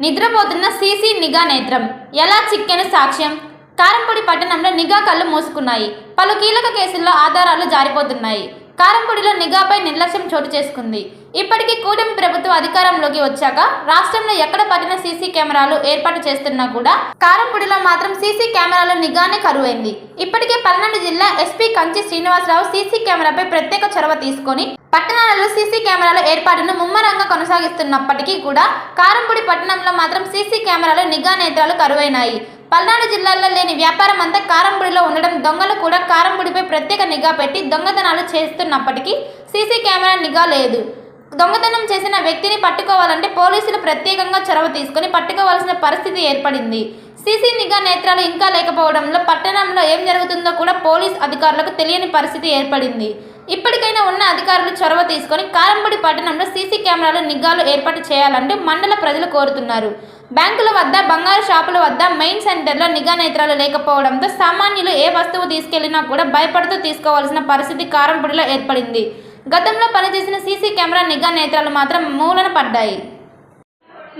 నిద్రపోతున్న సీసీ నిఘా నేత్రం. ఎలా చిక్కెన సాక్ష్యం? కారంపొడి పట్టణంలో నిఘా కళ్ళు మూసుకున్నాయి. పలు కీలక కేసుల్లో ఆధారాలు జారిపోతున్నాయి. కారంపూడిలో నిఘాపై నిర్లక్ష్యం చోటు చేసుకుంది. ఇప్పటికీ కూటమి ప్రభుత్వం అధికారంలోకి వచ్చాక రాష్ట్రంలో ఎక్కడ పట్టిన సీసీ కెమెరాలు ఏర్పాటు చేస్తున్నా కూడా కారంపూడిలో మాత్రం సీసీ కెమెరాల నిఘానే కరువైంది. ఇప్పటికే పల్నాడు జిల్లా ఎస్పీ కంచి శ్రీనివాసరావు సీసీ కెమెరాపై ప్రత్యేక చొరవ తీసుకొని పట్టణాలలో సీసీ కెమెరాల ఏర్పాటును ముమ్మరంగా కొనసాగిస్తున్నప్పటికీ కూడా కారంపూడి పట్టణంలో మాత్రం సీసీ కెమెరాలు నిఘా నేత్రాలు కరువైనాయి. పల్నాడు జిల్లాలో లేని వ్యాపారం అంతా కారంపొడిలో ఉండడం దొంగలు కూడా కారంపొడిపై ప్రత్యేక నిఘా పెట్టి దొంగతనాలు చేస్తున్నప్పటికీ సీసీ కెమెరా నిఘా లేదు. దొంగతనం చేసిన వ్యక్తిని పట్టుకోవాలంటే పోలీసులు ప్రత్యేకంగా చొరవ తీసుకుని పట్టుకోవాల్సిన పరిస్థితి ఏర్పడింది. సీసీ నిఘా నేత్రాలు ఇంకా లేకపోవడంలో పట్టణంలో ఏం జరుగుతుందో కూడా పోలీస్ అధికారులకు తెలియని పరిస్థితి ఏర్పడింది. ఇప్పటికైనా ఉన్న అధికారులు చొరవ తీసుకొని కారంబడి పట్టణంలో సీసీ కెమెరాలు నిఘాలు ఏర్పాటు చేయాలంటూ మండల ప్రజలు కోరుతున్నారు. బ్యాంకుల వద్ద బంగారు షాపుల వద్ద మెయిన్ సెంటర్లో నిఘా నేత్రాలు లేకపోవడంతో సామాన్యులు ఏ వస్తువు తీసుకెళ్ళినా కూడా భయపడుతూ తీసుకోవాల్సిన పరిస్థితి కారంపూడిలో ఏర్పడింది. గతంలో పనిచేసిన సీసీ కెమెరా నిఘా నేత్రాలు మాత్రం మూలన పడ్డాయి.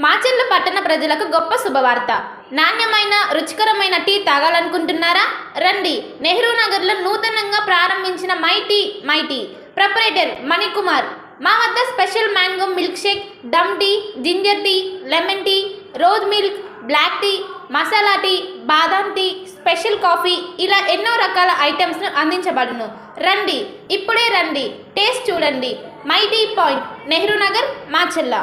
మాచెల్లు పట్టణ ప్రజలకు గొప్ప శుభవార్త. నాణ్యమైన రుచికరమైన టీ తాగాలనుకుంటున్నారా? రండి. నెహ్రూ నగర్లో నూతనంగా ప్రారంభించిన My Tea My Tea. Proprietor Manikumar. మా వద్ద special mango milk shake dum tea ginger tea lemon tea rose milk black tea masala tea బాదాం టీ స్పెషల్ కాఫీ ఇలా ఎన్నో రకాల ఐటమ్స్ను అందించబడును. రండి. ఇప్పుడే రండి. టేస్ట్ చూడండి. My Tea point Nehru Nagar Macherla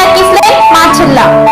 talkies line